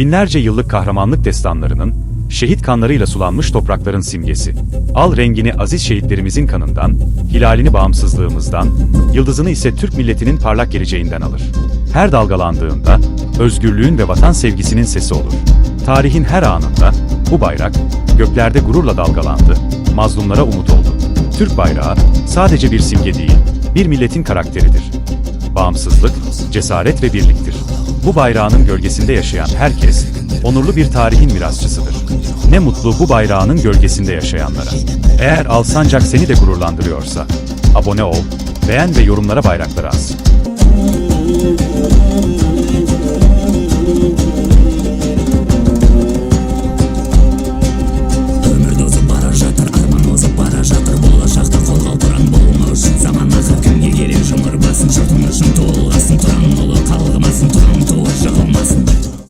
Binlerce yıllık kahramanlık destanlarının, şehit kanlarıyla sulanmış toprakların simgesi. Al rengini aziz şehitlerimizin kanından, hilalini bağımsızlığımızdan, yıldızını ise Türk milletinin parlak geleceğinden alır. Her dalgalandığında, özgürlüğün ve vatan sevgisinin sesi olur. Tarihin her anında, bu bayrak, göklerde gururla dalgalandı, mazlumlara umut oldu. Türk bayrağı, sadece bir simge değil, bir milletin karakteridir. Bağımsızlık, cesaret ve birliktir. Bu bayrağının gölgesinde yaşayan herkes, onurlu bir tarihin mirasçısıdır. Ne mutlu bu bayrağının gölgesinde yaşayanlara. Eğer Alsancak seni de gururlandırıyorsa, abone ol, beğen ve yorumlara bayrakları as.